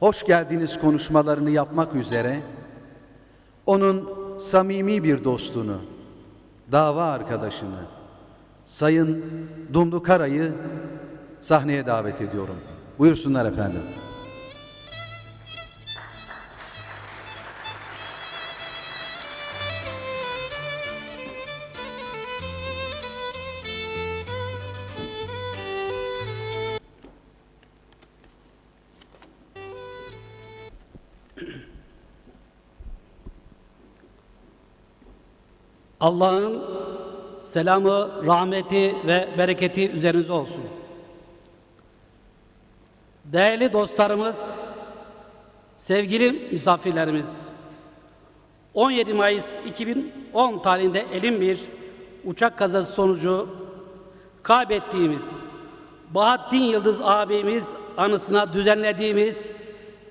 hoş geldiniz konuşmalarını yapmak üzere onun samimi bir dostunu, dava arkadaşını, Sayın Dumlu Kara'yı sahneye davet ediyorum. Buyursunlar efendim. Allah'ın selamı, rahmeti ve bereketi üzerinize olsun. Değerli dostlarımız, sevgili misafirlerimiz, 17 Mayıs 2010 tarihinde elin bir uçak kazası sonucu kaybettiğimiz Bahattin Yıldız abimiz anısına düzenlediğimiz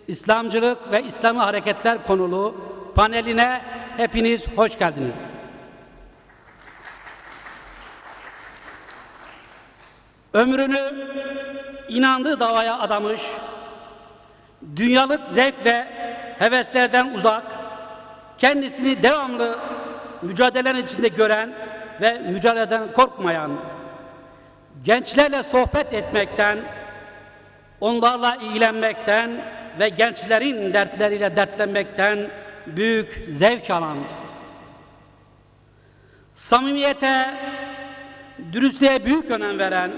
İslamcılık ve İslami hareketler konulu paneline hepiniz hoş geldiniz. Ömrünü inandığı davaya adamış, dünyalık zevk ve heveslerden uzak, kendisini devamlı mücadelenin içinde gören ve mücadeleden korkmayan, gençlerle sohbet etmekten, onlarla ilgilenmekten ve gençlerin dertleriyle dertlenmekten büyük zevk alan, samimiyete, dürüstlüğe büyük önem veren,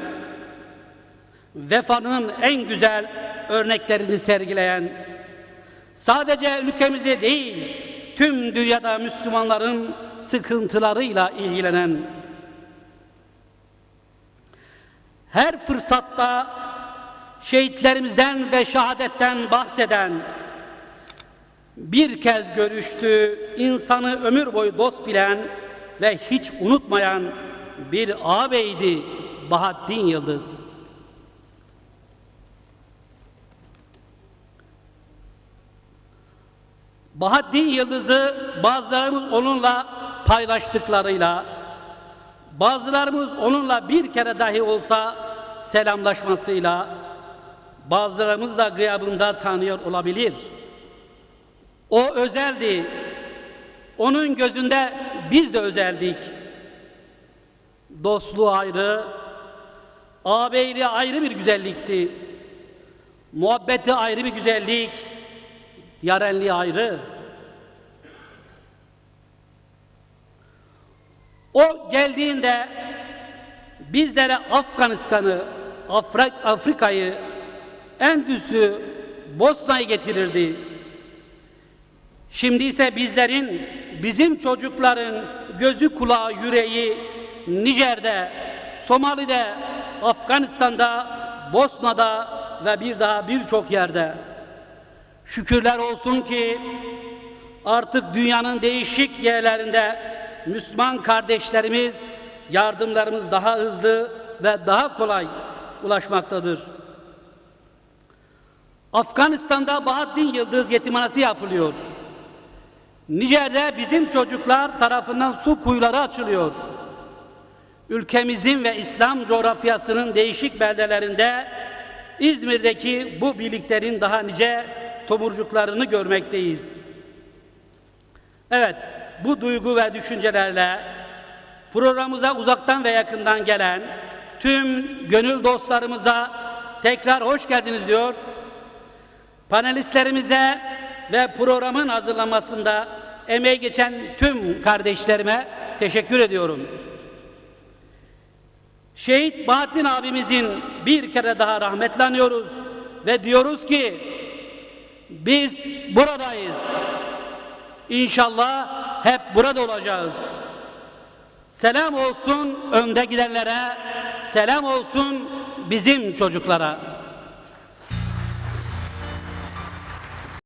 vefanın en güzel örneklerini sergileyen, sadece ülkemizde değil, tüm dünyada Müslümanların sıkıntılarıyla ilgilenen, her fırsatta şehitlerimizden ve şehadetten bahseden, bir kez görüştü, insanı ömür boyu dost bilen ve hiç unutmayan bir ağabeydi Bahattin Yıldız. Bahattin Yıldız'ı bazılarımız onunla paylaştıklarıyla, bazılarımız onunla bir kere dahi olsa selamlaşmasıyla, bazılarımız da gıyabında tanıyor olabilir. O özeldi. Onun gözünde biz de özeldik. Dostluğu ayrı, ağabeyliği ayrı bir güzellikti. Muhabbeti ayrı bir güzellik, yarenliği ayrı. O geldiğinde bizlere Afganistan'ı, Afrik, Afrika'yı, Endüs'ü, Bosna'yı getirirdi. Şimdi ise bizlerin, bizim çocukların gözü kulağı yüreği Nijer'de, Somali'de, Afganistan'da, Bosna'da ve bir daha birçok yerde. Şükürler olsun ki artık dünyanın değişik yerlerinde Müslüman kardeşlerimiz yardımlarımız daha hızlı ve daha kolay ulaşmaktadır. Afganistan'da Bahattin Yıldız yetimhanesi yapılıyor. Nijer'de bizim çocuklar tarafından su kuyuları açılıyor. Ülkemizin ve İslam coğrafyasının değişik beldelerinde İzmir'deki bu birliklerin daha nice tomurcuklarını görmekteyiz. Evet, bu duygu ve düşüncelerle programımıza uzaktan ve yakından gelen tüm gönül dostlarımıza tekrar hoş geldiniz diyor. Panelistlerimize ve programın hazırlanmasında emeği geçen tüm kardeşlerime teşekkür ediyorum. Şehit Bahattin abimizin bir kere daha rahmetle anıyoruz ve diyoruz ki biz buradayız. İnşallah hep burada olacağız. Selam olsun önde gidenlere, selam olsun bizim çocuklara.